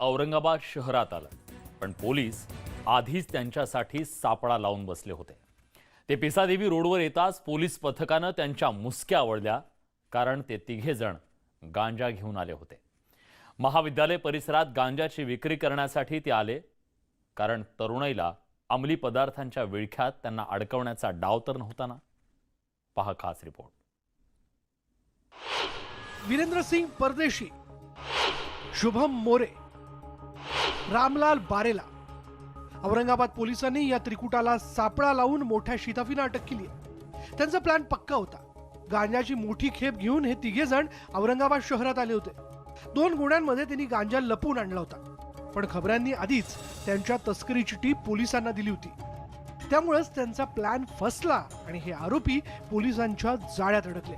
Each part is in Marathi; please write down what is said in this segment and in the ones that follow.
औरंगाबाद शहरात आलं. पण पोलीस आधीच त्यांच्यासाठी सापळा लावून बसले होते. ते पिसादेवी रोडवर येताच पोलीस पथकानं त्यांच्या मुसक्या आवडल्या कारण ते तिघे जण गांजा घेऊन आले होते. महाविद्यालय परिसरात गांजाची विक्री करण्यासाठी ते आले कारण तरुणाईला अंमली पदार्थांच्या विळख्यात त्यांना अडकवण्याचा डाव तर नव्हता ना पहा खास रिपोर्ट. वीरेंद्र सिंग परदेशी. शुभम मोरे. रामलाल बारेला. औरंगाबाद पोलिसांनी या त्रिकुटाला सापळा लावून मोठ्या शिताफीनं अटक केली त्यांचा प्लॅन पक्का होता. गांजाची मोठी खेप घेऊन हे तिघे जण औरंगाबाद शहरात आले होते. दोन गुन्ह्यांमध्ये त्यांनी गांजा लपवून आणला होता. पण खबरांनी आधीच त्यांच्या तस्करीची टीप पोलिसांना दिली होती. त्यामुळेच त्यांचा प्लॅन फसला आणि हे आरोपी पोलिसांच्या जाळ्यात अडकले.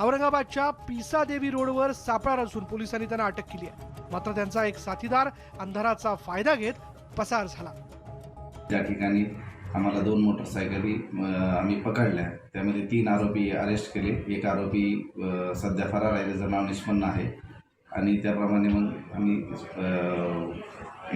औरंगाबादच्या पिसा देवी रोडवर सापळा रचून पोलिसांनी त्यांना अटक केली आहे. मात्र त्यांचा एक साथीदार अंधाराचा फायदा घेत पसार झाला. त्या ठिकाणी आम्हाला दोन मोटरसायकली आम्ही पकडल्या. त्यामध्ये तीन आरोपी अरेस्ट केले. एक आरोपी सध्या फरार आहे त्याचं नाव निष्पन्न आहे. आणि त्याप्रमाणे मग आम्ही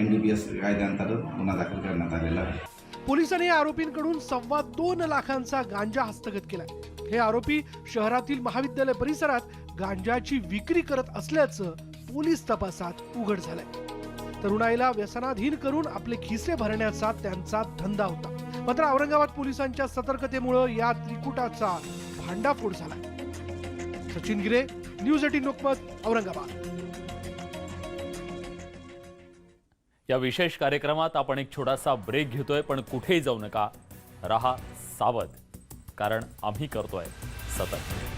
एन डी पी एस कायद्याअंतर्गत गुन्हा दाखल करण्यात आलेला आहे. पोलिसांनी या आरोपींकडून सव्वा दोन लाखांचा गांजा हस्तगत केलाय. हे आरोपी शहरातील महाविद्यालय परिसरात गांजाची विक्री करत असल्याचं पोलीस तपासात उघड झालाय. तरुणाईला व्यसनाधीन करून आपले खिसे भरण्याचा त्यांचा धंदा होता. मात्र औरंगाबाद पोलिसांच्या सतर्कतेमुळे या त्रिकुटाचा भांडाफोड झाला. सचिन गिरे न्यूज एटीन लोकमत औरंगाबाद. या विशेष कार्यक्रमात आपण एक छोटासा ब्रेक घेतोय पण कुठेही जाऊ नका. रहा सावध कारण आम्ही करतोय सतत.